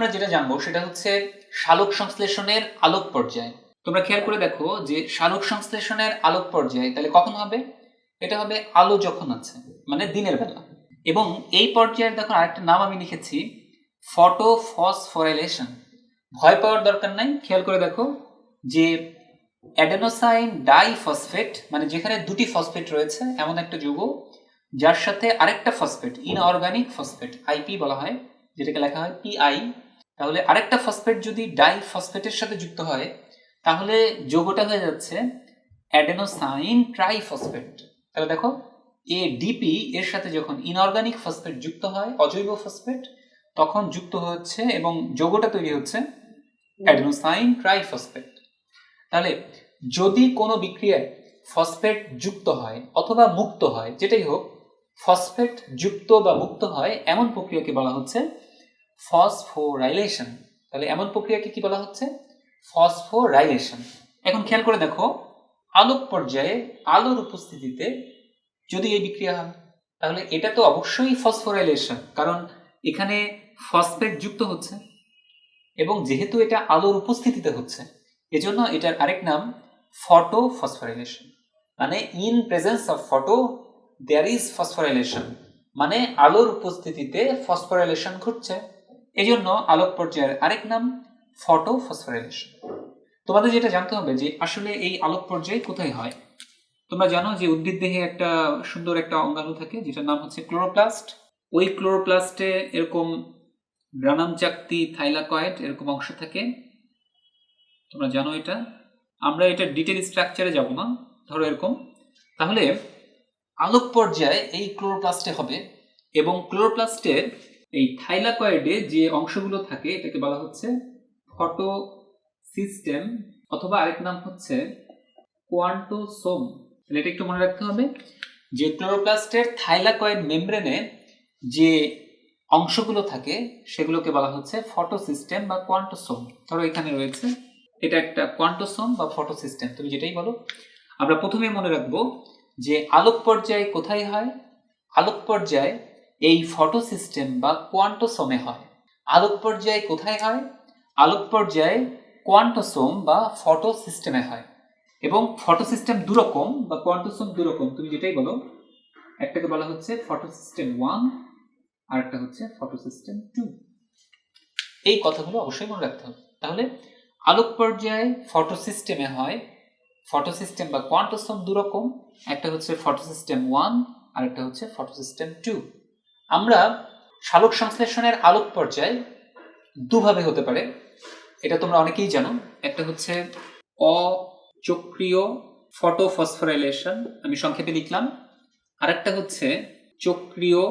আমরা যেটা জানব সেটা হচ্ছে শালক সংশ্লেষণের আলোক পর্যায়। তোমরা খেয়াল করে দেখো যে শালক সংশ্লেষণের আলোক পর্যায় তাহলে কখন হবে? এটা হবে আলো যখন আছে মানে দিনের বেলা। এবং এই পর্যায়ের দেখো আরেকটা নাম আমি লিখেছি ফটো ফসফোরাইলেশন ভয় পাওয়ার দরকার নাই, খেয়াল করে দেখো যে অ্যাডেনোসাইন ডাইফসফেট মানে যেখানে দুটি ফসফেট রয়েছে, এমন একটা যৌগ, যার সাথে আরেকটা ফসফেট ইনঅর্গানিক ফসফেট আইপি বলা হয়, যেটাকে লেখা হয় পিআই তাহলে আরেকটা ফসফেট যদি ডাই ফসফেটের সাথে যুক্ত হয়, তাহলে যৌগটা হয়ে যাচ্ছে অ্যাডেনোসাইন ট্রাইফসফেট তাহলে দেখো এ ডিপি এর সাথে যখন ইনঅর্গানিক ফসফেট যুক্ত হয়, অজৈব ফসফেট তখন যুক্ত হচ্ছে এবং যৌগটা তৈরি হচ্ছে অ্যাডেনোসাইন ট্রাইফসফেট তাহলে যদি কোনো বিক্রিয়ায় ফসফেট যুক্ত হয় অথবা মুক্ত হয়, যেটাই হোক ফসফেট যুক্ত বা মুক্ত হয়, এমন প্রক্রিয়াকে বলা হচ্ছে ফসফোরাইলেশন। তাহলে এমন প্রক্রিয়াকে কি বলা হচ্ছে? ফসফোরাইলেশন। এখন খেয়াল করে দেখো, আলোক পর্যায়ে আলোর উপস্থিতিতে যদি এই বিক্রিয়া হয়, তাহলে এটা তো অবশ্যই ফসফোরাইলেশন, কারণ এখানে ফসফেট যুক্ত হচ্ছে এবং যেহেতু এটা আলোর উপস্থিতিতে হচ্ছে, এজন্য এটার আরেক নাম ফটো ফসফোরাইলেশন মানে in presence of photo there is phosphorylation মানে আলোর উপস্থিতিতে ফসফোরাইলেশন ঘটছে। এজন্য আলোক পর্যায়ের আরেক নাম ফটো ফসফোরাইলেশন তোমাদের যেটা জানতে হবে যে আসলে এই আলোক পর্যায়ে কোথায় হয়? তোমরা জানো যে উদ্ভিদ দেহে একটা সুন্দর একটা অঙ্গাণু থাকে, যেটার নাম হচ্ছে ক্লোরোপ্লাস্ট। ওই ক্লোরোপ্লাস্টে এরকম গ্রানাম চাকতি থাইলাকয়েড এরকম অংশ থাকে। তোমরা জানো এটা? আমরা এটা ডিটেল স্ট্রাকচারে যাব না, ধরো এরকম। তাহলে আলোক পর্যায়ে এই ক্লোরোপ্লাস্টে হবে এবং ক্লোরোপ্লাস্টের এই থাইলাকয়েডে যে অংশগুলো থাকে, এটাকে বলা হচ্ছে ফটো সিস্টেম অথবা আরেক নাম হচ্ছে কোয়ান্টোসোম। তাহলে এটা একটু মনে রাখতে হবে যে ক্লোরোপ্লাস্টের থাইলাকয়েড মেমব্রেনে যে অংশগুলো থাকে, সেগুলোকে বলা হচ্ছে ফটো সিস্টেম বা কোয়ান্টোসোম। ধরো এখানে রয়েছে, এটা একটা কোয়ান্টোসোম বা ফটো সিস্টেম তুমি যেটাই বলো। আমরা প্রথমে মনে রাখব যে আলোক পর্যায়ে কোথায় হয়? আলোক পর্যায়ে এই ফটো সিস্টেম বা কোয়ান্টোসোমে হয়। আলোক পর্যায়ে কোথায় হয়? আলোক পর্যায়ে কোয়ান্টোসোম বা ফটো সিস্টেমে হয়। এবং ফটো সিস্টেম দুরকম বা কোয়ান্টোসোম দুরকম, তুমি যেটাই বলো, একটাকে বলা হচ্ছে ফটো সিস্টেম ওয়ান আর একটা হচ্ছে ফটো সিস্টেম টু এই কথাগুলো অবশ্যই মনে রাখতে হবে। তাহলে আলোক পর্যায়ে ফটো সিস্টেমে হয় ফটো সিস্টেম বা কোয়ান্টোসোম দুরকম, একটা হচ্ছে ফটো সিস্টেম ওয়ান আর একটা হচ্ছে ফটো সিস্টেম টু আমরা সালোক সংশ্লেষণের আলোক পর্যায় দুভাবে হতে পারে। এটা তোমরা অনেকেই জানো। একটা হচ্ছে অচক্রিয় ফটোফসফোরাইলেশন, আমি সংক্ষেপে লিখলাম। আরেকটা হচ্ছে চক্রীয়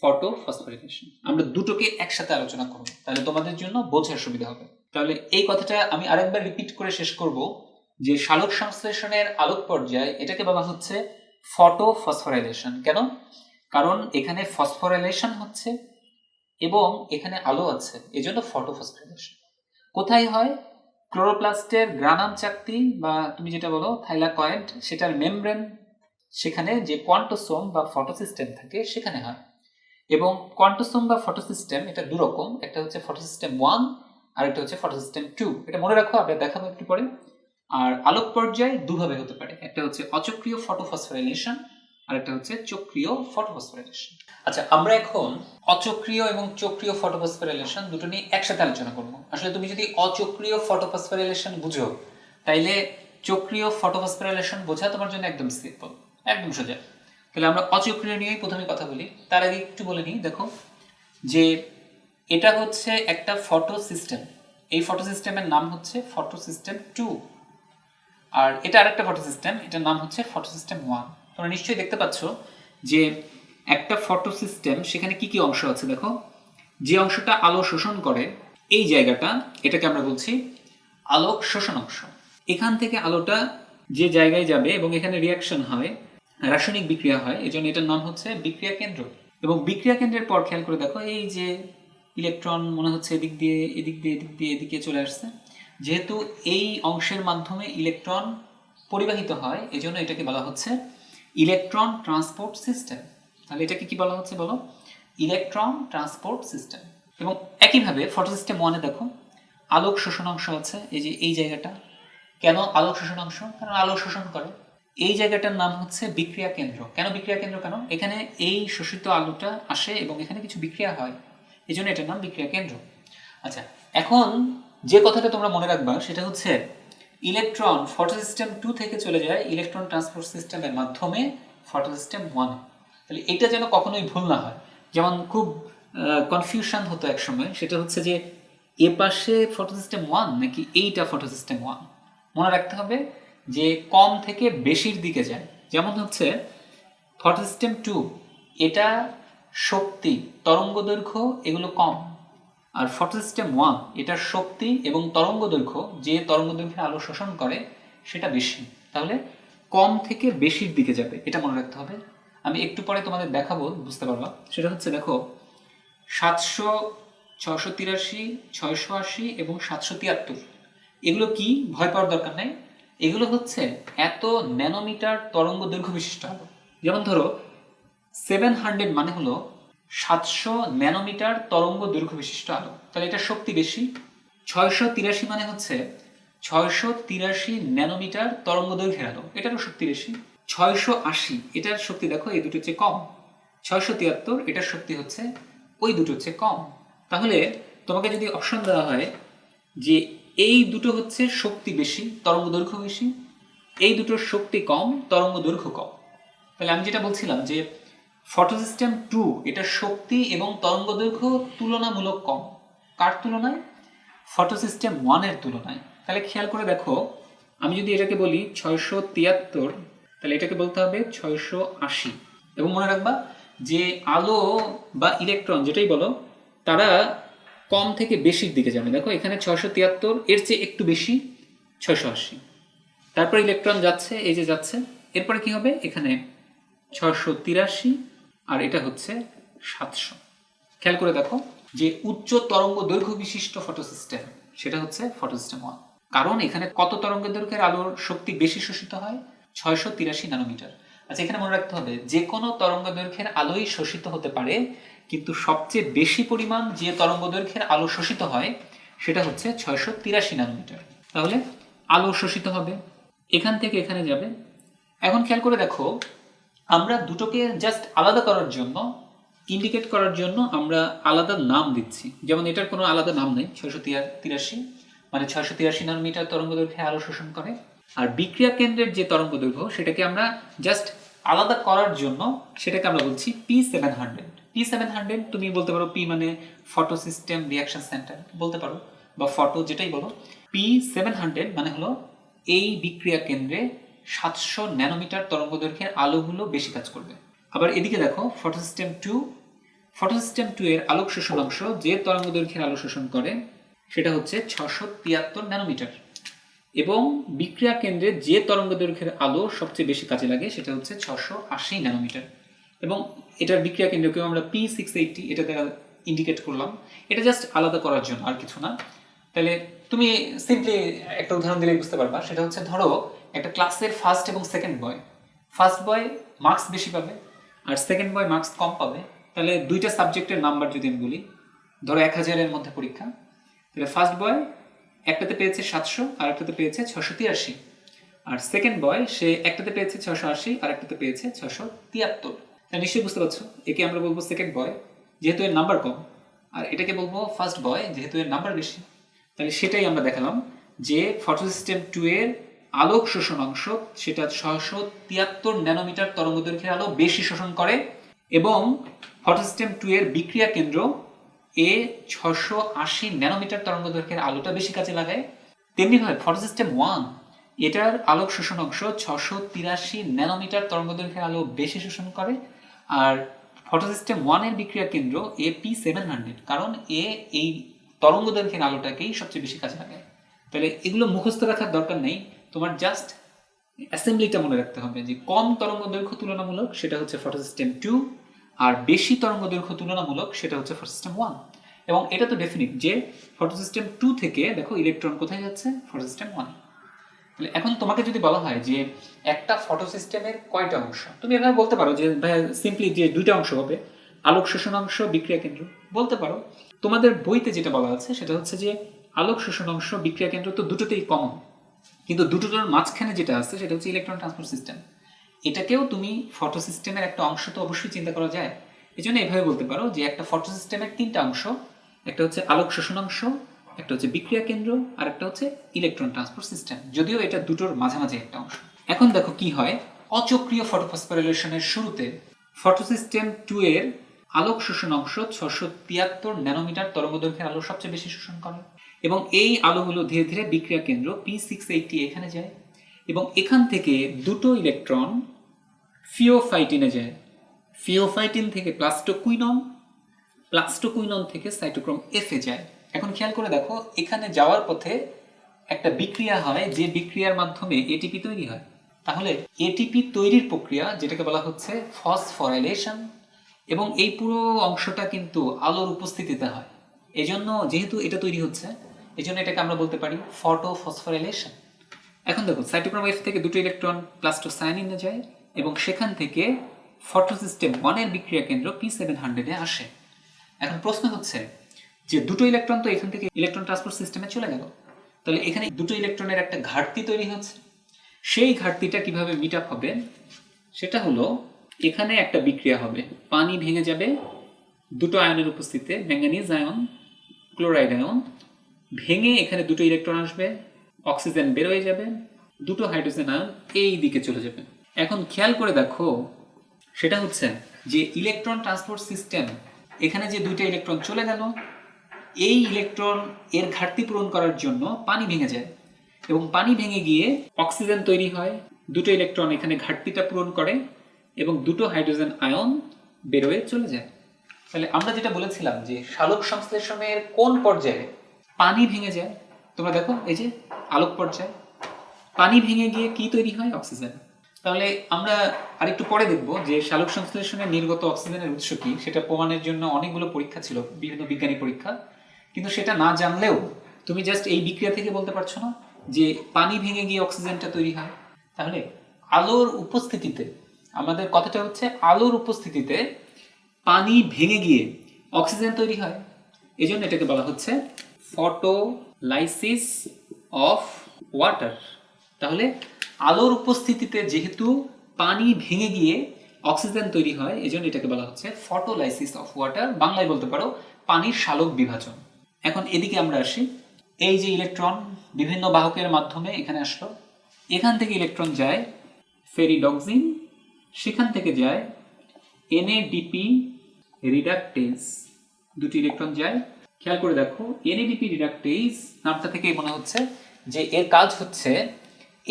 ফটো ফসফোরিলেশন আমরা দুটোকে একসাথে আলোচনা করব, তাহলে তোমাদের জন্য বোঝার সুবিধা হবে। তাহলে এই কথাটা আমি আরেকবার রিপিট করে শেষ করব যে সালোক সংশ্লেষণের আলোক পর্যায়, এটাকে বলা হচ্ছে ফটো ফসফোরাইলেশন কেন? কারণ এখানে ফসফোরাইলেশন হচ্ছে এবং এখানে আলো আছে, এজন্য ফটো ফসফোরাইলেশন কোথায় হয়? ক্লোরোপ্লাস্টের গ্রানাম চাকতি বা তুমি যেটা বলো থাইলাকয়েড সেটার মেমব্রেন সেখানে যে কোয়ান্টোসোম বা ফটোসিস্টেম থাকে, সেখানে হয়। এবং কোয়ান্টোসোম বা ফটোসিস্টেম এটা দুরকম, একটা হচ্ছে ফটোসিস্টেম ওয়ান আর একটা হচ্ছে ফটোসিস্টেম টু এটা মনে রাখো, আমরা দেখাবো একটু পরে। আর আলোক পর্যায় দুভাবে হতে পারে। একটা হচ্ছে অচক্রিয় ফটোফসফোরাইলেশন আর একটা হচ্ছে চক্রীয় ফটোফসফোরাইলেশন। আচ্ছা আমরা এখন অচক্রিয় এবং চক্রীয় ফটোফসফোরাইলেশন দুটো নিয়ে একসাথে আলোচনা করব। আসলে তুমি যদি অচক্রিয় ফটোফসফোরাইলেশন বুঝো, তাইলে চক্রীয় ফটোফসফোরাইলেশন বোঝা তোমার জন্য একদম সিম্পল একদম সোজা। তাহলে আমরা অচক্রিয় নিয়েই প্রথমে কথা বলি। তার আগে একটু বলে নিই, দেখো, যে এটা হচ্ছে একটা ফটো সিস্টেম এই ফটো সিস্টেমের নাম হচ্ছে ফটো সিস্টেম টু। আর এটা আরেকটা ফটো সিস্টেম এটার নাম হচ্ছে ফটো সিস্টেম ওয়ান। তোমরা নিশ্চয়ই দেখতে পাচ্ছ যে একটা ফটো সিস্টেম সেখানে কি কি অংশ আছে দেখো? যে অংশটা আলো শোষণ করে, এই জায়গাটা, এটাকে আমরা বলছি আলোক শোষণ অংশ। এখান থেকে আলোটা যে জায়গায় যাবে এবং এখানে রিয়াকশন হয়, রাসায়নিক বিক্রিয়া হয় এই জন্য এটার নাম হচ্ছে বিক্রিয়া কেন্দ্র। এবং বিক্রিয়া কেন্দ্রের পর খেয়াল করে দেখো, এই যে ইলেকট্রন মনে হচ্ছে এদিক দিয়ে এদিক দিয়ে এদিক দিয়ে, এদিকে চলে আসছে। যেহেতু এই অংশের মাধ্যমে ইলেকট্রন পরিবাহিত হয়, এজন্য এটাকে বলা হচ্ছে ইলেকট্রন ট্রান্সপোর্ট সিস্টেম। তাহলে এটাকে কি বলা হচ্ছে বলো? Electron transport system. এবং একইভাবে ফটো সিস্টেম ওয়ানে দেখো, আলোক শোষণ অংশ আছে, এই যে এই জায়গাটা। কেন আলোক শোষণ অংশ? কারণ আলোক শোষণ করে। এই জায়গাটার নাম হচ্ছে বিক্রিয়া কেন্দ্র। কেন বিক্রিয়া কেন্দ্র? কেন এখানে এই শোষিত আলোটা আসে এবং এখানে কিছু বিক্রিয়া হয়। এই জন্য এটার নাম বিক্রিয়া কেন্দ্র। আচ্ছা এখন যে কথাটা তোমরা মনে রাখবা সেটা হচ্ছে ইলেকট্রন ফটো সিস্টেম টু থেকে চলে যায় ইলেকট্রন ট্রান্সপোর্ট সিস্টেমের মাধ্যমে ফটো সিস্টেম ওয়ানে। তাহলে এটা যেন কখনোই ভুল না হয়। যেমন খুব কনফিউশন হতো এক সময় সেটা হচ্ছে যে এ পাশে ফটো সিস্টেম ওয়ান নাকি এইটা ফটো সিস্টেম ওয়ান? মনে রাখতে হবে যে কম থেকে বেশির দিকে যায়। যেমন হচ্ছে ফটো সিস্টেম টু, এটা শক্তি, তরঙ্গ দৈর্ঘ্য, এগুলো কম। আর ফটো সিস্টেম ওয়ান এটার শক্তি এবং তরঙ্গ দৈর্ঘ্য যে তরঙ্গ দৈর্ঘ্যের আলো শোষণ করে, সেটা বেশি। তাহলে কম থেকে বেশির দিকে যাবে, এটা মনে রাখতে হবে। আমি একটু পরে তোমাদের দেখাবো, বুঝতে পারবা? সেটা হচ্ছে, দেখো, সাতশো ছশো তিরাশি, ছয়শো আশি এবং সাতশো তিয়াত্তর। এগুলো কি? ভয় পাওয়ার দরকার নেই। এগুলো হচ্ছে এত ন্যানোমিটার তরঙ্গ দৈর্ঘ্য বিশিষ্ট আলো। যেমন ধরো সেভেন হান্ড্রেড মানে হলো সাতশো ন্যানোমিটার তরঙ্গ দৈর্ঘ্য বিশিষ্ট আলো। তাহলে এটা শক্তি বেশি? ছয়শো তিরাশি মানে হচ্ছে ছয়শো তিরাশি ন্যানোমিটার তরঙ্গ দৈর্ঘ্যের আলো। এটারও শক্তি বেশি? ছয়শো আশি, এটার শক্তি দেখো, এই দুটো হচ্ছে কম। ছয়শো তিয়াত্তর, এটার শক্তি হচ্ছে ওই দুটো হচ্ছে কম। তাহলে তোমাকে যদি অপশন দেওয়া হয় যে এই দুটো হচ্ছে শক্তি বেশি, তরঙ্গ দৈর্ঘ্য বেশি, এই দুটোর শক্তি কম, তরঙ্গ দৈর্ঘ্য কম। তাহলে আমি যেটা বলছিলাম যে ফটো সিস্টেম টু এটা শক্তি এবং তরঙ্গ দৈর্ঘ্য তুলনামূলক কম। কার তুলনায়? ফটো সিস্টেম ওয়ানের তুলনায়। তাহলে খেয়াল করে দেখো, আমি যদি এটাকে বলি ছয়শো তিয়াত্তর, তাহলে এটাকে বলতে হবে ছয়শো আশি। এবং মনে রাখবা, যে আলো বা ইলেকট্রন যেটাই বলো, তারা কম থেকে বেশির দিকে যাবে দেখো, এখানে ছয়শো তিয়াত্তর, এর চেয়ে একটু বেশি, ছয়শো আশি। তারপর ইলেকট্রন যাচ্ছে, এই যে যাচ্ছে, এরপরে কি হবে? এখানে ছয়শো তিরাশি আর এটা হচ্ছে সাতশো। খেয়াল করে দেখো যে উচ্চ তরঙ্গ দৈর্ঘ্য বিশিষ্ট ফটো সিস্টেম সেটা হচ্ছে ফটো সিস্টেম ওয়ান কারণ এখানে কত তরঙ্গ দৈর্ঘ্যের আলোর শক্তি বেশি শোষিত হয়? ছয়শো তিরাশি ন্যানোমিটার। আচ্ছা এখানে মনে রাখতে হবে, যে কোনো তরঙ্গ দৈর্ঘ্যের আলোই শোষিত হতে পারে, কিন্তু সবচেয়ে বেশি পরিমাণ যে তরঙ্গ দৈর্ঘ্যের আলো শোষিত হয়, সেটা হচ্ছে ছয়শো তিরাশি ন্যানোমিটার। তাহলে আলো শোষিত হবে। এখান থেকে এখানে যাবে। এখন খেয়াল করে দেখো আমরা দুটোকে জাস্ট আলাদা করার জন্য ইন্ডিকেট করার জন্য আমরা আলাদা নাম দিচ্ছি। যেমন এটার কোনো আলাদা নাম নেই, ছয়শো তিরাশি। মানে ছয়শো তিরাশি নানোমিটার তরঙ্গ দৈর্ঘ্যে আলো শোষণ করে। আর বিক্রিয়া কেন্দ্রের যে তরঙ্গ দৈর্ঘ্য, সেটাকে আমরা জাস্ট আলাদা করার জন্য সেটাকে আমরা বলছি P seven hundred P seven hundred তুমি বলতে পারো পি মানে ফটো সিস্টেম রিয়াকশন সেন্টার বলতে পারো। বা ফটো যেটাই বলো। পি সেভেন হান্ড্রেড মানে হলো এই বিক্রিয়া কেন্দ্রে সাতশো ন্যানোমিটার তরঙ্গ দৈর্ঘ্যের আলোগুলো বেশি কাজ করবে। আবার এদিকে দেখো photo system two. Photo system two এর আলোক শোষণ অংশ যে তরঙ্গ দৈর্ঘ্যের আলো শোষণ করে, সেটা হচ্ছে ছশো তিয়াত্তর ন্যানোমিটার। এবং বিক্রিয়া কেন্দ্রে যে তরঙ্গ দৈর্ঘ্যের আলো সবচেয়ে বেশি কাজে লাগে, সেটা হচ্ছে ছশো আশি ন্যানোমিটার। এবং এটার বিক্রিয়া কেন্দ্রকেও আমরা পি সিক্স এইটটি, এটা দ্বারা ইন্ডিকেট করলাম। এটা জাস্ট আলাদা করার জন্য, আর কিছু না। তাহলে তুমি সিম্পলি একটা উদাহরণ দিলে বুঝতে পারবা। সেটা হচ্ছে, ধরো একটা ক্লাসের ফার্স্ট এবং second boy first boy marks বেশি পাবে, আর সেকেন্ড বয় মার্কস কম পাবে। তাহলে দুইটা সাবজেক্টের নাম্বার যদি আমি বলি, ধরো এক হাজারের মধ্যে পরীক্ষা। তাহলে ফার্স্ট বয় একটাতে পেয়েছে সাতশো আর একটাতে পেয়েছে ছশো তিরাশি। আর সেকেন্ড বয় সে একটাতে পেয়েছে ছশো আশি আর একটাতে পেয়েছে ছশো তিয়াত্তর। তা নিশ্চয়ই বুঝতে পারছ, একে আমরা বলব সেকেন্ড বয় যেহেতু এর নাম্বার কম। আর এটাকে বলব ফার্স্ট বয় যেহেতু এর নাম্বার বেশি। তাহলে সেটাই আমরা দেখালাম যে ফটো সিস্টেম টু এর আলোক শোষণ অংশ, সেটা ছশো তিয়াত্তর ন্যানোমিটার তরঙ্গ দৈর্ঘ্যের আলো বেশি শোষণ করে, এবং ফটো সিস্টেম টু এর বিক্রিয়া কেন্দ্র এ ছশো আশি ন্যানোমিটার তরঙ্গ দৈর্ঘ্যের আলোটা বেশি কাজে লাগায়। তেমনিভাবে ফটো সিস্টেম ওয়ান, এটার আলোক শোষণ অংশ ছশো তিরাশি ন্যানোমিটার তরঙ্গ দৈর্ঘ্যের আলো বেশি শোষণ করে, আর ফটো সিস্টেম ওয়ানের বিক্রিয়া কেন্দ্র এ পি সেভেন হান্ড্রেড, কারণ এ এই তরঙ্গ দৈর্ঘ্যের আলোটাকেই সবচেয়ে বেশি কাজে লাগায়। তাহলে এগুলো মুখস্থ রাখার দরকার নেই। তোমার জাস্ট অ্যাসেম্বলিটা মনে রাখতে হবে যে কম তরঙ্গ দৈর্ঘ্য তুলনামূলক সেটা হচ্ছে ফটো সিস্টেম টু আর বেশি তরঙ্গ দৈর্ঘ্য তুলনামূলক সেটা হচ্ছে ফটো সিস্টেম ওয়ান এবং এটা তো ডেফিনিট যে ফটো সিস্টেম টু থেকে, দেখো ইলেকট্রন কোথায় যাচ্ছে? ফটো সিস্টেম ওয়ান তাহলে এখন তোমাকে যদি বলা হয় যে একটা ফটো সিস্টেমের কয়টা অংশ? তুমি এভাবে বলতে পারো যে সিম্পলি যে দুইটা অংশ হবে, আলোক শোষণ অংশ, বিক্রিয়া কেন্দ্র। বলতে পারো, তোমাদের বইতে যেটা বলা আছে সেটা হচ্ছে যে আলোক শোষণ অংশ, বিক্রিয়া কেন্দ্র তো দুটোতেই কমন কিন্তু দুটোটার মাঝখানে যেটা আছে, সেটা হচ্ছে ইলেকট্রন ট্রান্সপোর্ট সিস্টেম এটাকেও তুমি ফটো সিস্টেমের একটা অংশ তো অবশ্যই চিন্তা করা যায়। এই জন্য এভাবে বলতে পারো যে একটা ফটো সিস্টেমের তিনটা অংশ, একটা হচ্ছে আলোক শোষণ অংশ, একটা হচ্ছে বিক্রিয়া কেন্দ্র, আর একটা হচ্ছে ইলেকট্রন ট্রান্সপোর্ট সিস্টেম যদিও এটা দুটোর মাঝামাঝি একটা অংশ। এখন দেখো কি হয়, অচক্রিয় ফটোফসফোরিলেশনের শুরুতে ফটোসিস্টেম টু এর আলোক শোষণ অংশ ছশো তিয়াত্তর ন্যানোমিটার তরঙ্গদৈর্ঘ্যের আলো সবচেয়ে বেশি শোষণ করে। এবং এই আলোগুলো ধীরে ধীরে বিক্রিয়া কেন্দ্র পি সিক্স এইটটি এখানে যায়। এবং এখান থেকে দুটো ইলেকট্রন ফিওফাইটিনে যায়। ফিওফাইটিন থেকে প্লাস্টোকুইনন প্লাস্টোকুইনন থেকে সাইটোক্রোম এফ যায়। এখন খেয়াল করে দেখো, এখানে যাওয়ার পথে একটা বিক্রিয়া হয়, যে বিক্রিয়ার মাধ্যমে এটিপি তৈরি হয়। তাহলে এটিপি তৈরির প্রক্রিয়া, যেটাকে বলা হচ্ছে ফসফরাইলেশন এবং এই পুরো অংশটা কিন্তু আলোর উপস্থিতিতে হয়। এজন্য যেহেতু এটা তৈরি হচ্ছে এজন্য এটাকে আমরা বলতে পারি ফটো ফসফরাইলেশন এখন দেখো সাইটোক্রোম এফ থেকে দুটো ইলেকট্রন প্লাস্টোসায়ানিনে যায় এবং সেখান থেকে ফটোসিস্টেম ওয়ানের বিক্রিয়া কেন্দ্র পি সেভেন হান্ড্রেডে আসে। এখন প্রশ্ন হচ্ছে যে দুটো ইলেকট্রন তো এখান থেকে ইলেকট্রন ট্রান্সপোর্ট সিস্টেমে চলে গেল। তাহলে এখানে দুটো ইলেকট্রনের একটা ঘাটতি তৈরি হচ্ছে। সেই ঘাটতিটা কীভাবে মিট আপ হবে? সেটা হলো এখানে একটা বিক্রিয়া হবে। পানি ভেঙে যাবে, দুটো আয়নের উপস্থিতিতে ম্যাঙ্গানিজ আয়ন ক্লোরাইড আয়ন ভেঙে এখানে দুটো ইলেকট্রন আসবে অক্সিজেন বের হয়ে যাবে, দুটো হাইড্রোজেন আয়ন এই দিকে চলে যাবে। এখন খেয়াল করে দেখো, সেটা হচ্ছে যে ইলেকট্রন ট্রান্সপোর্ট সিস্টেম এখানে যে দুইটা ইলেকট্রন চলে গেল, এই ইলেকট্রন এর ঘাটতি পূরণ করার জন্য পানি ভেঙে যায় এবং পানি ভেঙে গিয়ে অক্সিজেন তৈরি হয়, দুটো ইলেকট্রন এখানে ঘাটতিটা পূরণ করে এবং দুটো হাইড্রোজেন আয়ন বেরোয় চলে যায়। তাহলে আমরা যেটা বলেছিলাম যে শালক সংশ্লেষণের কোন পর্যায়ে পানি ভেঙে যায়। তোমরা দেখো, এই যে আলোক পর্যায়ে। পানি ভেঙে গিয়ে কি তৈরি হয়? অক্সিজেন। তাহলে আমরা আরেকটু পরে দেখব যে শালক সংশ্লেষণে নির্গত অক্সিজেনের উৎস কি? সেটা প্রমাণের জন্য অনেকগুলো পরীক্ষা ছিল, বিভিন্ন বিজ্ঞানী পরীক্ষা। কিন্তু সেটা না জানলেও তুমি জাস্ট এই বিক্রিয়া থেকে বলতে পারছ না যে পানি ভেঙে গিয়ে অক্সিজেনটা তৈরি হয়। তাহলে আলোর উপস্থিতিতে, আমাদের কথাটা হচ্ছে আলোর উপস্থিতিতে পানি ভেঙে গিয়ে অক্সিজেন তৈরি হয়। এই জন্য এটাকে বলা হচ্ছে ফটোলাইসিস অফ ওয়াটার। তাহলে আলোর উপস্থিতিতে যেহেতু পানি ভেঙে গিয়ে অক্সিজেন তৈরি হয় এই জন্য এটাকে বলা হচ্ছে ফটোলাইসিস অফ ওয়াটার। বাংলায় বলতে পারো পানির শালক বিভাজন। এখন এদিকে আমরা আসি। এই যে ইলেকট্রন বিভিন্ন বাহকের মাধ্যমে এখানে আসলো। এখান থেকে ইলেকট্রন যায় ফেরিডক্সিন, সেখান থেকে যায় এনএডিপি রিডাকটেজ দুটি ইলেকট্রন যায় খেয়াল করে দেখো এনএডিপি রিডাকটেজ নামটা থেকেই মনে হচ্ছে যে এর কাজ হচ্ছে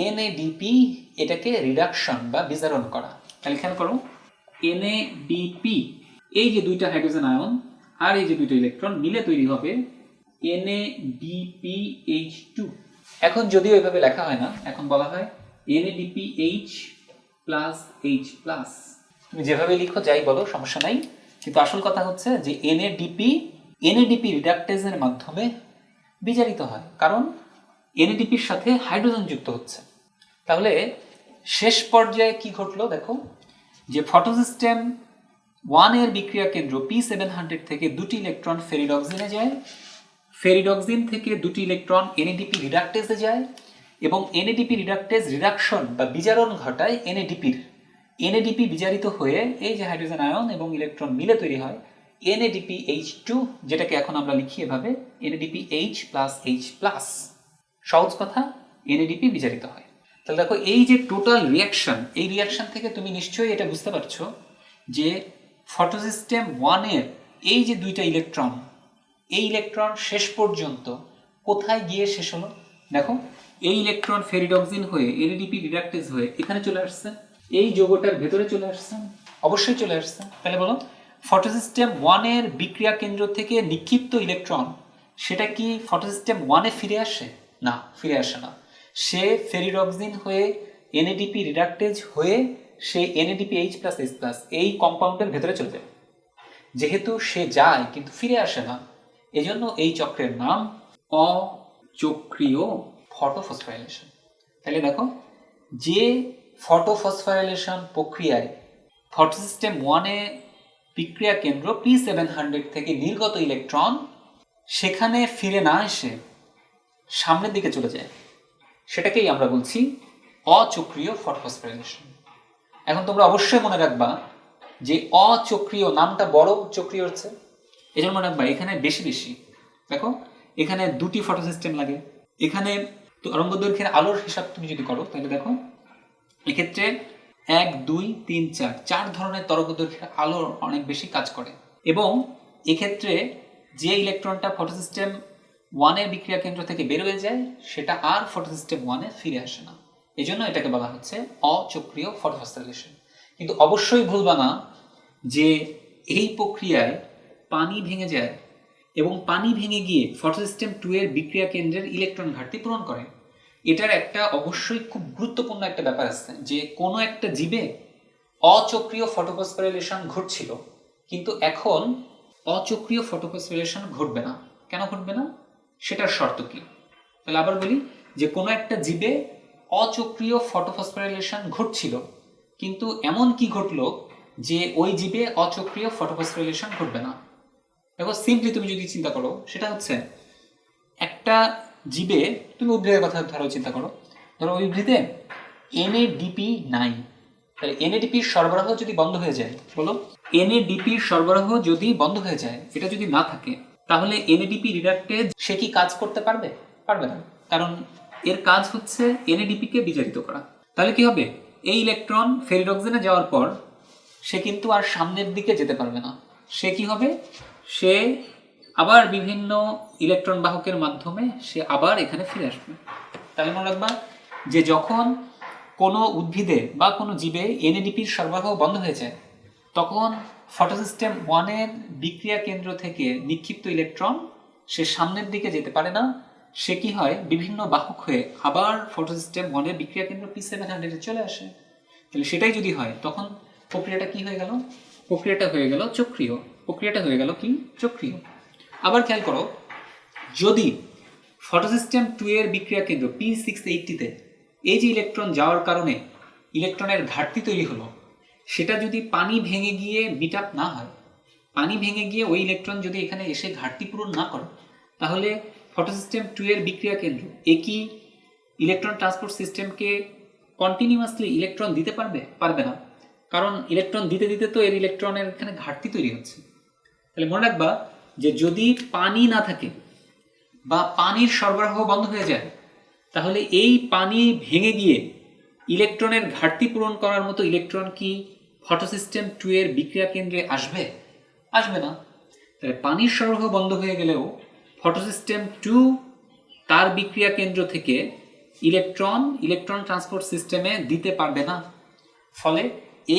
এনএডিপি এটাকে রিডাকশন বা বিজারণ করা। তাহলে খেয়াল করো এনএডিপি এই যে দুইটা হাইড্রোজেন আয়ন আর এই যে দুইটা ইলেকট্রন মিলে তৈরি হবে NADPH2 এখন যদিও এভাবে লেখা হয় না, এখন বলা হয় NADPH প্লাস এইচ প্লাস তুমি যেভাবে লিখো, যাই বলো, সমস্যা নাই। কিন্তু আসল কথা হচ্ছে যে NADP NADP রিডাকটেজের মাধ্যমে বিচারিত হয়, কারণ এনএডিপির সাথে হাইড্রোজেন যুক্ত হচ্ছে। তাহলে শেষ পর্যায়ে কি ঘটলো দেখো? যে ফটোসিস্টেম ওয়ানের বিক্রিয়া কেন্দ্র পি সেভেন হান্ড্রেড থেকে দুটি ইলেকট্রন ফেরিডক্সিনে যায় ফেরিডক্সিন থেকে দুটি ইলেকট্রন এনএডিপি রিডাকটেজে যায়, এবং এনএডিপি রিডাকটেজ রিডাকশন বা বিজারণ ঘটায় এনএডিপির এনএডিপি বিজারিত হয়ে এই যে হাইড্রোজেন আয়ন এবং ইলেকট্রন মিলে তৈরি হয় এনএডিপি এইচ টু যেটাকে এখন আমরা লিখি এভাবে NADP H plus H plus সহজ কথা এনএডিপি বিজারিত হয়। তাহলে দেখো, এই যে টোটাল রিয়াকশন এই রিয়াকশন থেকে তুমি নিশ্চয়ই এটা বুঝতে পারছ যে ফটোসিস্টেম ওয়ানের এই যে দুইটা ইলেকট্রন এই ইলেকট্রন শেষ পর্যন্ত কোথায় গিয়ে শেষ হলো? দেখো, এই ইলেকট্রন ফেরিডক্সিন হয়ে এনএডিপি রিডাকটেজ হয়ে এখানে চলে আসছে, এই যৌগটার ভেতরে চলে আসছে, অবশ্যই চলে আসছে। তাহলে বলো ফটোসিস্টেম ওয়ানের বিক্রিয়া কেন্দ্র থেকে নিক্ষিপ্ত ইলেকট্রন সেটা কি ফটোসিস্টেম ওয়ানে ফিরে আসে? না, ফিরে আসে না। সে ফেরিডক্সিন হয়ে এনএডিপি রিডাকটেজ হয়ে সে NADP H plus H plus এই কম্পাউন্ডের ভেতরে চলে যাবে যেহেতু সে যায়, কিন্তু ফিরে আসে না। এজন্য এই চক্রের নাম অচক্রীয় ফটোফসফাইলেশন তাহলে দেখো, যে ফটোফসফাইলেশন প্রক্রিয়ায় ফটোসিস্টেম ওয়ানে বিক্রিয়া কেন্দ্র পি সেভেন হান্ড্রেড থেকে নির্গত ইলেকট্রন সেখানে ফিরে না এসে সামনের দিকে চলে যায়। সেটাকেই আমরা বলছি অচক্রিয় ফটোফসফোরাইলেশন এখন তোমরা অবশ্যই মনে রাখবা যে অচক্রিয় নামটা বড় চক্রীয় হচ্ছে। এই জন্য মনে রাখবা এখানে বেশি বেশি। দেখো, এখানে দুটি ফটো সিস্টেম লাগে। এখানে তরঙ্গ দৈর্ঘ্যের আলোর হিসাব তুমি যদি করো, তাহলে দেখো, এক্ষেত্রে এক, দুই, তিন, চার। চার ধরনের তরঙ্গ দৈর্ঘ্যের আলো অনেক বেশি কাজ করে। এবং এক্ষেত্রে যে ইলেকট্রনটা ফটোসিস্টেম ওয়ানের বিক্রিয়া কেন্দ্র থেকে বের হয়ে যায়, সেটা আর ফটোসিস্টেম ওয়ানে ফিরে আসে না। এই জন্য এটাকে বলা হচ্ছে অচক্রীয় ফটোফসিলেশন কিন্তু অবশ্যই ভুলবা না যে এই প্রক্রিয়ায় পানি ভেঙে যায় এবং পানি ভেঙে গিয়ে ফটোসিস্টেম টু এর বিক্রিয়া কেন্দ্রের ইলেকট্রন ঘাটতি পূরণ করে। এটার একটা অবশ্যই খুব গুরুত্বপূর্ণ একটা ব্যাপার আছে যে কোনো একটা জীবে অচক্রিয় ফটোফসফোরিলেশন ঘটছিল, কিন্তু এখন অচক্রীয় ফটোফসফোরিলেশন ঘটবে না। কেন ঘটবে না? সেটার শর্ত কি? তাহলে আবার বলি যে কোনো একটা জীবে অচক্রিয় ফটোফসফোরিলেশন ঘটছিল, কিন্তু এমন কি ঘটলো যে ওই জীবে অচক্রীয় ফটোফসফোরিলেশন ঘটবে না? দেখো সিম্পলি তুমি যদি চিন্তা করো, সেটা হচ্ছে একটা জীবে তুমি উদ্ভিদের কথা ধরো, চিন্তা করো। ধরো ওই উদ্ভিদে এনএডিপি নাই তাহলে এনএডিপির সরবরাহ যদি বন্ধ হয়ে যায়, বলো? এনএডিপির সরবরাহ যদি বন্ধ হয়ে যায়, এটা যদি না থাকে, তাহলে এনএডিপি রিডাক্টেজ সে কি কাজ করতে পারবে? পারবে না। কারণ এর কাজ হচ্ছে এনএডিপিকে বিজারিত করা। তাহলে কি হবে? এই ইলেকট্রন ফেরিডক্সিনে যাওয়ার পর সে কিন্তু আর সামনের দিকে যেতে পারবে না। সে কি হবে? সে আবার বিভিন্ন ইলেকট্রন বাহকের মাধ্যমে সে আবার এখানে ফিরে আসবে। তাহলে মনে রাখবা যে যখন কোনো উদ্ভিদে বা কোনো জীবে এনএডিপির সরবরাহ বন্ধ হয়ে যায়, তখন ফটোসিস্টেম ওয়ানের বিক্রিয়া কেন্দ্র থেকে নিক্ষিপ্ত ইলেকট্রন সে সামনের দিকে যেতে পারে না। সে কি হয়? বিভিন্ন বাহক হয়ে আবার ফটোসিস্টেম ওয়ানের বিক্রিয়া কেন্দ্র পি সেভেন হান্ড্রেডে চলে আসে। তাহলে সেটাই যদি হয়, তখন প্রক্রিয়াটা কি হয়ে গেল? প্রক্রিয়াটা হয়ে গেল চক্রীয়। প্রক্রিয়াটা হয়ে গেল কি? চক্রীয়। আবার খেয়াল করো, যদি ফটোসিস্টেম টু এর বিক্রিয়া কেন্দ্র পি সিক্স এইটটিতে এই যে ইলেকট্রন যাওয়ার কারণে ইলেকট্রনের ঘাটতি তৈরি হলো, সেটা যদি পানি ভেঙে গিয়ে মিট আপ না হয়, পানি ভেঙে গিয়ে ওই ইলেকট্রন যদি এখানে এসে ঘাটতি পূরণ না করে, তাহলে ফটোসিস্টেম টু এর বিক্রিয়া কেন্দ্র একই ইলেকট্রন ট্রান্সপোর্ট সিস্টেমকে কন্টিনিউয়াসলি ইলেকট্রন দিতে পারবে পারবে না। কারণ ইলেকট্রন দিতে দিতে তো এর ইলেকট্রনের এখানে ঘাটতি তৈরি হচ্ছে। তাহলে মনে রাখবা যে যদি পানি না থাকে বা পানির সরবরাহ বন্ধ হয়ে যায়, তাহলে এই পানি ভেঙে গিয়ে ইলেকট্রনের ঘাটতি পূরণ করার মতো ইলেকট্রন কি ফটোসিস্টেম টু এর বিক্রিয়া কেন্দ্রে আসবে? আসবে না। তাহলে পানির সরবরাহ বন্ধ হয়ে গেলেও ফটোসিস্টেম টু তার বিক্রিয়া কেন্দ্র থেকে ইলেকট্রন ইলেকট্রন ট্রান্সপোর্ট সিস্টেমে দিতে পারবে না। ফলে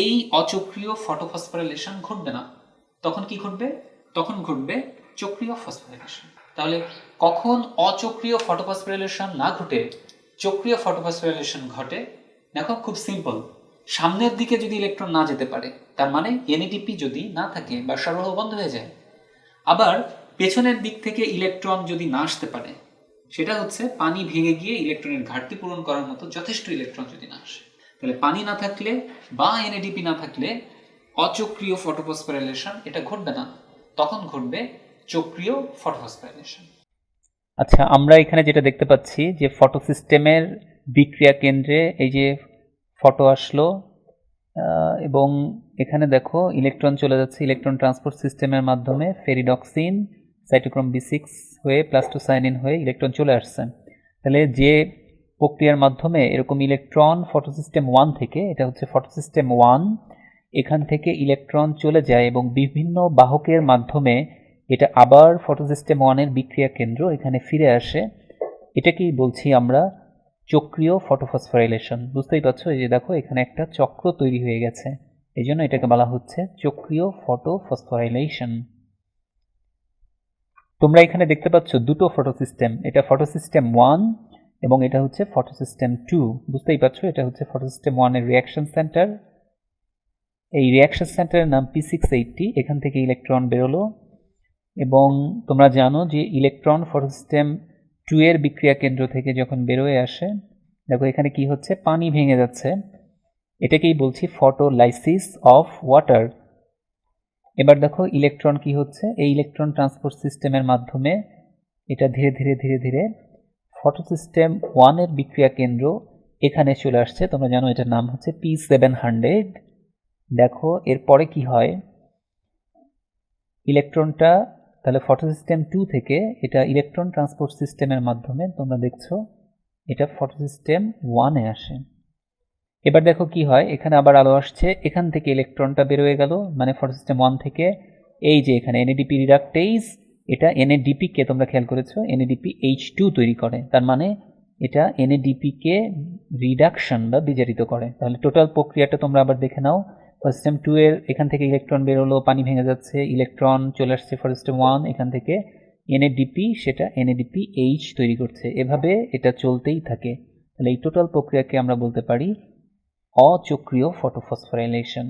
এই অচক্রিয় ফটোফসফোরিলেশন ঘটবে না। তখন কি ঘটবে? তখন ঘটবে চক্রীয় ফসফোরিলেশন তাহলে কখন অচক্রীয় ফটোফসফোরিলেশন না ঘটে, চক্রীয় ফটোফসফোরিলেশন ঘটে, দেখো খুব সিম্পল সামনের দিকে যদি ইলেকট্রন না যেতে পারে, তার মানে এনএডিপি যদি না থাকে বা সরবরাহ বন্ধ হয়ে যায়। আবার পেছনের দিক থেকে ইলেকট্রন যদি না আসতে পারে, সেটা হচ্ছে পানি ভেঙে গিয়ে ইলেকট্রনের ঘাটতি পূরণ করার মতো যথেষ্ট ইলেকট্রন যদি না আসে। তাহলে পানি না থাকলে বা এনএডিপি না থাকলে অচক্রীয় ফটোফসফোরিলেশন এটা ঘটবে না। তখন ঘটবে চক্রীয় ফটোফসফোরিলেশন আচ্ছা আমরা এখানে যেটা দেখতে পাচ্ছি যে ফটো সিস্টেমের বিক্রিয়া কেন্দ্রে এই যে ফটো আসলো এবং এখানে দেখো ইলেকট্রন চলে যাচ্ছে, ইলেকট্রন ট্রান্সপোর্ট সিস্টেমের মাধ্যমে ফেরিডক্সিন, সাইটোক্রোম বি সিক্স হয়ে প্লাস্টোসাইনিন হয়ে ইলেকট্রন চলে আসছে। তাহলে যে প্রক্রিয়ার মাধ্যমে এরকম ইলেকট্রন ফটোসিস্টেম ওয়ান থেকে, এটা হচ্ছে ফটোসিস্টেম ওয়ান এখান থেকে ইলেকট্রন চলে যায় এবং বিভিন্ন বাহকের মাধ্যমে এটা আবার ফটোসিস্টেম ওয়ানের বিক্রিয়া কেন্দ্র এখানে ফিরে আসে। এটাকেই বলছি আমরা চক্রীয় ফটোফসফোরাইলেশন বুঝতেই পারছ? এই যে দেখো, এখানে একটা চক্র তৈরি হয়ে গেছে। এই জন্য এটাকে বলা হচ্ছে চক্রীয় ফটোফসফোরাইলেশন তোমরা এখানে দেখতে পাচ্ছ দুটো ফটোসিস্টেম এটা ফটোসিস্টেম ওয়ান এবং এটা হচ্ছে ফটোসিস্টেম টু বুঝতেই পারছ? এটা হচ্ছে ফটোসিস্টেম ওয়ানের রিয়াকশন সেন্টার এই রিয়াকশন সেন্টারের নাম পি সিক্স এইটটি এখান থেকে ইলেকট্রন বেরোলো। এবং তোমরা জানো যে ইলেকট্রন ফটোসিস্টেম টু এর বিক্রিয়া কেন্দ্র থেকে যখন বেরোয় আসে, দেখো এখানে কি হচ্ছে? পানি ভেঙে যাচ্ছে। এটাকেই বলছি ফটোলাইসিস অফ ওয়াটার এবার দেখো ইলেকট্রন কি হচ্ছে? এই ইলেকট্রন ট্রান্সপোর্ট সিস্টেমের মাধ্যমে এটা ধীরে ধীরে ধীরে ধীরে ফটোসিস্টেম ওয়ানের বিক্রিয়া কেন্দ্র এখানে চলে আসছে। তোমরা জানো এটার নাম হচ্ছে পি সেভেন হান্ড্রেড দেখো, এরপরে কি হয়? ইলেকট্রনটা, তাহলে ফটো সিস্টেম টু থেকে এটা ইলেকট্রন ট্রান্সপোর্ট সিস্টেমের মাধ্যমে তোমরা দেখছ, এটা ফটো সিস্টেম ওয়ানে আসে। এবার দেখো কি হয়, এখানে আবার আলো আসছে, এখান থেকে ইলেকট্রনটা বেরোয় গেল মানে ফটো সিস্টেম ওয়ান থেকে, এই যে এখানে এনএডিপি রিডাক্টেজ এটা এনএডিপি কে তোমরা খেয়াল করেছ এনএডিপি এইচ টু তৈরি করে, তার মানে এটা এনএডিপি কে রিডাকশন বা বিজারিত করে। তাহলে টোটাল প্রক্রিয়াটা তোমরা আবার দেখে নাও সিস্টেম টু এর এখান থেকে ইলেকট্রন বেরোলো পানি ভেঙে যাচ্ছে ইলেকট্রন চলে আসছে ফর সিস্টেম ওয়ান এখান থেকে এনএডিপি সেটা এনএডিপি এইচ তৈরি করছে। এভাবে এটা চলতেই থাকে। তাহলে এই টোটাল প্রক্রিয়াকে আমরা বলতে পারি অচক্রিয় ফটোফসফোরাইলেশন